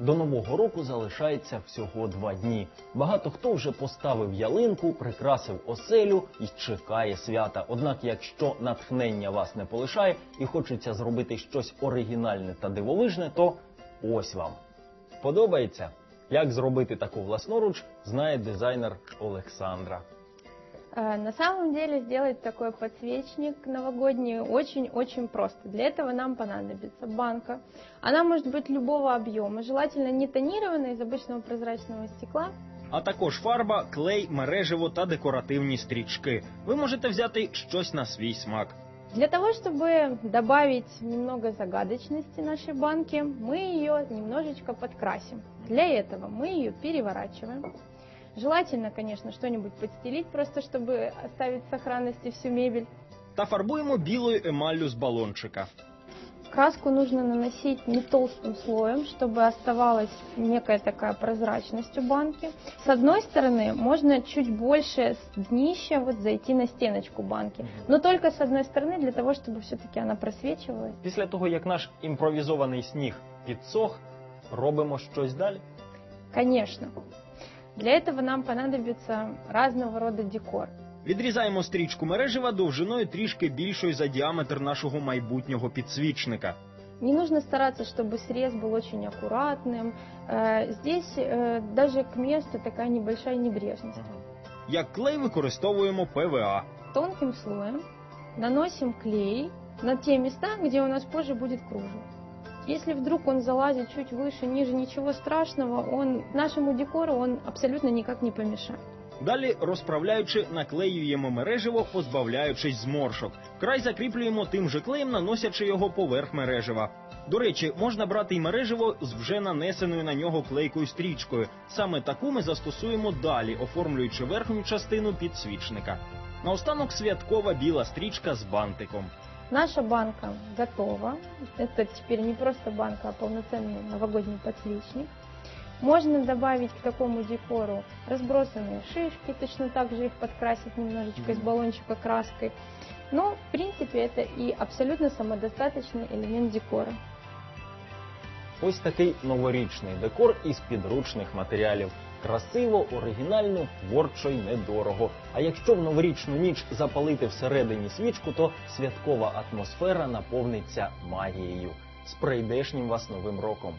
До нового року залишається всього два дні. Багато хто вже поставив ялинку, прикрасив оселю і чекає свята. Однак, якщо натхнення вас не полишає і хочеться зробити щось оригінальне та дивовижне, то ось вам. Подобається? Як зробити таку власноруч, знає дизайнер Олександра. Э, На самом деле сделать такой подсвечник новогодний очень-очень просто. Для этого нам понадобится банка. Она может быть любого объема, желательно не тонированная из обычного прозрачного стекла. А також фарба, клей, мереживо та декоративні стрічки. Ви можете взяти щось на свій смак. Для того, чтобы добавить немного загадочности нашей банке, мы ее немножечко подкрасим. Для этого мы ее переворачиваем. Желательно, конечно, что-нибудь подстелить, просто чтобы оставить в сохранности всю мебель. Та фарбуємо білою емаллю з балончика. Краску нужно наносить не толстым слоем, чтобы оставалась некая такая прозрачность у банки. С одной стороны, можно чуть больше с днища вот зайти на стеночку банки, но только с одной стороны, для того, чтобы все-таки она просвечивалась. Після того, як наш імпровізований сніг підсох, робимо щось далі. Конечно. Для этого нам понадобится разного рода декор. Відрізаємо стрічку мережива довжиною трішки більшою за діаметр нашого майбутнього підсвічника. Не нужно стараться, чтобы срез был очень аккуратным. Э, Здесь э, даже к месту такая небольшая небрежность. Як клей використовуємо ПВА. тонким слоем наносим клей на те места, где у нас позже будет кружево. Если вдруг он залазит чуть выше, ниже, ничего страшного, он нашему декору он абсолютно никак не помешает. Далі, розправляючи, наклеюємо мереживо, позбавляючись зморшок. Край закріплюємо тим же клеєм, наносячи його поверх мережива. До речі, можна брати й мереживо з вже нанесеною на нього клейкою стрічкою. Саме таку ми застосуємо далі, оформлюючи верхню частину підсвічника. Наостанок святкова біла стрічка з бантиком. Наша банка готова. Это теперь не просто банка, а полноценный новогодний подсвечник. Можно добавить к такому декору разбросанные шишки, точно так же их подкрасить немножечко из баллончика краской. Но, в принципе, это и абсолютно самодостаточный элемент декора. Ось такий новорічний декор із підручних матеріалів. Красиво, оригінально, творчо й недорого. А якщо в новорічну ніч запалити всередині свічку, то святкова атмосфера наповниться магією. З прийдешнім вас новим роком!